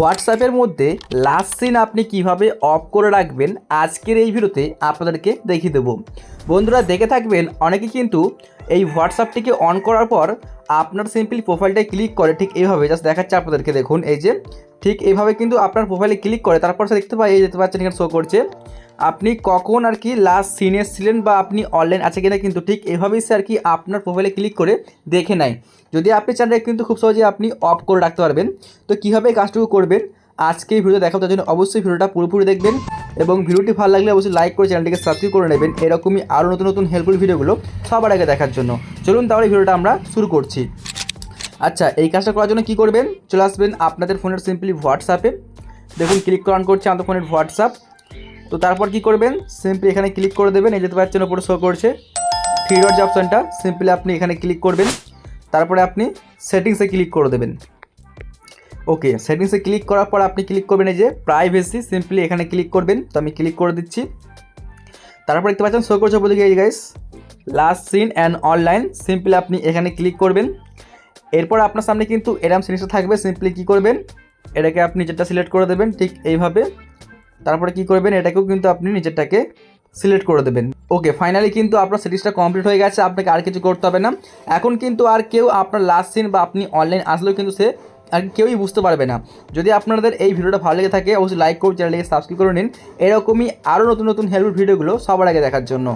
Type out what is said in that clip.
হোয়াটসঅ্যাপের মধ্যে last scene আপনি কীভাবে অফ করে রাখবেন আজকের এই ভিডিওতে আপনাদেরকে দেখিয়ে দেবো। বন্ধুরা দেখে থাকবেন, অনেকে কিন্তু এই হোয়াটসঅ্যাপটিকে অন করার পর আপনার সিম্পলি প্রোফাইলটায় ক্লিক করে, ঠিক এইভাবে জাস্ট দেখাচ্ছে আপনাদেরকে, দেখুন, এই যে ঠিক এইভাবে কিন্তু আপনার প্রোফাইলে ক্লিক করে, তারপর সে দেখতে পাই এই যেতে পাচ্ছেন, এখানে শো করছে। আপনি কখন আর কি লাস্ট সিনে ছিলেন বা আপনি অনলাইন আছে কিনা কিন্তু ঠিক এভাবেই সে আর কি আপনার প্রোফাইলে ক্লিক করে দেখে নেয়। যদি আপনি চান কিন্তু খুব সহজে আপনি অফ করে রাখতে পারবেন। তো কীভাবে কাজটুকু করবেন? আজকে এই ভিডিও দেখাবো তার জন্য অবশ্যই ভিডিওটা পুরোপুরি দেখবেন এবং ভিডিওটি ভালো লাগলে অবশ্যই লাইক করে চ্যানেলটিকে সাবস্ক্রাইব করে নেবেন। এরকমই আরও নতুন নতুন হেল্পফুল ভিডিওগুলো সবার আগে দেখার জন্য। চলুন তাহলে ভিডিওটা আমরা শুরু করছি। আচ্ছা এই কাজটা করার জন্য কী করবেন? চলে আসবেন আপনাদের ফোনের সিম্পলি হোয়াটসঅ্যাপে দেখুন ক্লিক অন করছে আমাদের ফোনের হোয়াটসঅ্যাপ তো তারপর কি করবেন? সিম্পলি এখানে ক্লিক করে দেবেন, এই যেতে পারছেন ওপরে শো করছে। থ্রি ডট যে অপশানটা সিম্পলি আপনি এখানে ক্লিক করবেন। তারপরে আপনি সেটিংসে ক্লিক করে দেবেন। ওকে সেটিংসে ক্লিক করার পর আপনি ক্লিক করবেন এই যে প্রাইভেসি সিম্পলি এখানে ক্লিক করবেন। তো আমি ক্লিক করে দিচ্ছি। তারপর দেখতে পাচ্ছেন শো করছে বলে এই guys last seen and online simply আপনি এখানে ক্লিক করবেন। এরপর আপনার সামনে কিন্তু এরম জিনিসটা থাকবে সিম্পলি কী করবেন? এটাকে আপনি যেটা সিলেক্ট করে দেবেন, ঠিক এইভাবে তারপরে কি করবেন? এটাকেও কিন্তু আপনি নিজেরটাকে সিলেক্ট করে দেবেন। ওকে ফাইনালি কিন্তু আপনার সিরিজটা কমপ্লিট হয়ে গেছে, আপনাকে আর কিছু করতে হবে না। এখন কিন্তু আর কেউ আপনার লাস্ট সিন বা আপনি অনলাইন আসলেও কিন্তু সে আর কেউই বুঝতে পারবে না। যদি আপনাদের এই ভিডিওটা ভালো লেগে থাকে, অবশ্যই লাইক করুন চ্যানেলটিকে সাবস্ক্রাইব করে নিন। এরকমই আরও নতুন নতুন হেল্প ভিডিওগুলো সবার আগে দেখার জন্য।